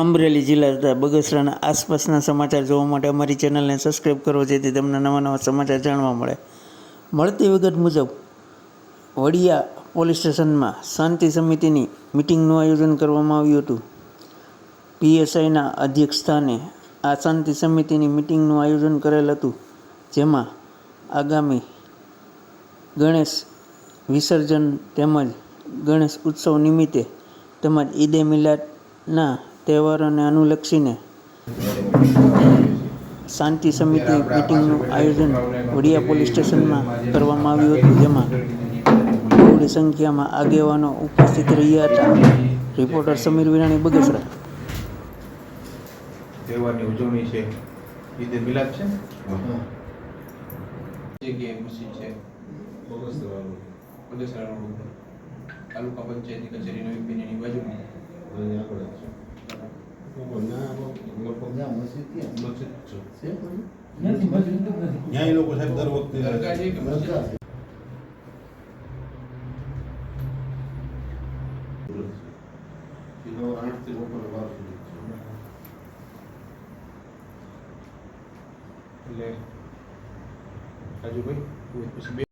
અમરેલી જિલ્લા તથા બગસરાના આસપાસના સમાચાર જોવા માટે અમારી ચેનલને સબસ્ક્રાઈબ કરો, જેથી તમને નવા નવા સમાચાર જાણવા મળે. મળતી વિગત મુજબ, વડિયા પોલીસ સ્ટેશનમાં શાંતિ સમિતિની મિટિંગનું આયોજન કરવામાં આવ્યું હતું. પીએસઆઈના અધ્યક્ષ સ્થાને આ શાંતિ સમિતિની મિટિંગનું આયોજન કરેલ હતું, જેમાં આગામી ગણેશ વિસર્જન તેમજ ગણેશ ઉત્સવ નિમિત્તે તેમજ ઈદે મિલાદના તહેવારોને અનુલક્ષીને શાંતિ સમિતિ મિટિંગનું આયોજન વડિયા પોલીસ સ્ટેશનમાં કરવામાં આવ્યું હતું જેમાં બહોળી સંખ્યામાં આગેવાનો ઉપસ્થિત રહ્યા હતા. રિપોર્ટર સમીર વિરાણી બગસરા. તહેવારની ઉજવણી છે. ઈદે મિલાદ છે? જગ્યાએ મસ્જિદ છે. બગસરા રોડ તાલુકા પંચાયતની કચેરી નવી પેનની બાજુમાં. ત્યાં? એ લોકો સાહેબ દર વખતે દરગાહ છે. કે મસ્જિદ આઠથી બપોરે બાર સુધી એટલે રાજુભાઈ પછી